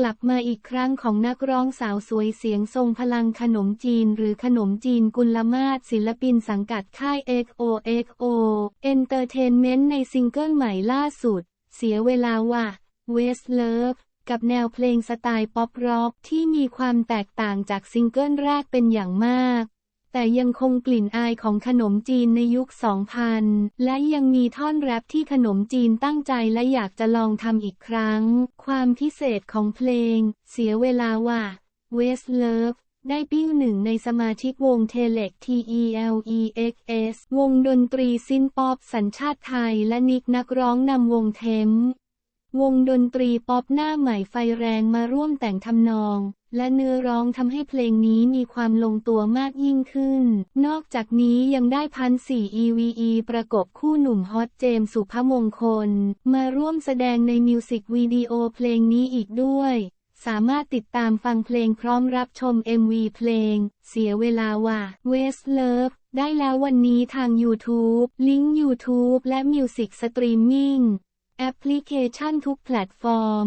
กลับมาอีกครั้งของนักร้องสาวสวยเสียงทรงพลังขนมจีนหรือขนมจีนกุลมาศศิลปินสังกัดค่าย XOXO Entertainment ในซิงเกิลใหม่ล่าสุด เสียเวลาว่ะ West Love กับแนวเพลงสไตล์ป๊อปร็อกที่มีความแตกต่างจากซิงเกิลแรกเป็นอย่างมาก แต่ยังคงกลิ่นอายของขนมจีนในยุค 2000 และยังมีท่อนแรปที่ขนมจีนตั้งใจและอยากจะลองทำอีกครั้ง ความพิเศษของเพลง เสียเวลาว่า West Love ได้ปิ้งหนึ่งในสมาชิกวงเทเล็ก TELEXS วงดนตรีซินป๊อปสัญชาติไทยและนิกนักร้องนำวงเทมวงดนตรีป๊อปหน้าใหม่ไฟแรงมาร่วมแต่งทำนอง และเนื้อร้องทำให้เพลงนี้มีความลงตัวมากยิ่งขึ้น นอกจากนี้ยังได้พันสี่ EVE ประกบคู่หนุ่มฮอตเจมสุภมงคล มาร่วมแสดงในมิวสิกวิดีโอเพลงนี้อีกด้วย สามารถติดตามฟังเพลงพร้อมรับชม MV เพลง เสียเวลาว่า West Love ได้แล้ววันนี้ทาง YouTube ลิงก์ YouTube และ Music Streaming แอปพลิเคชันทุกแพลตฟอร์ม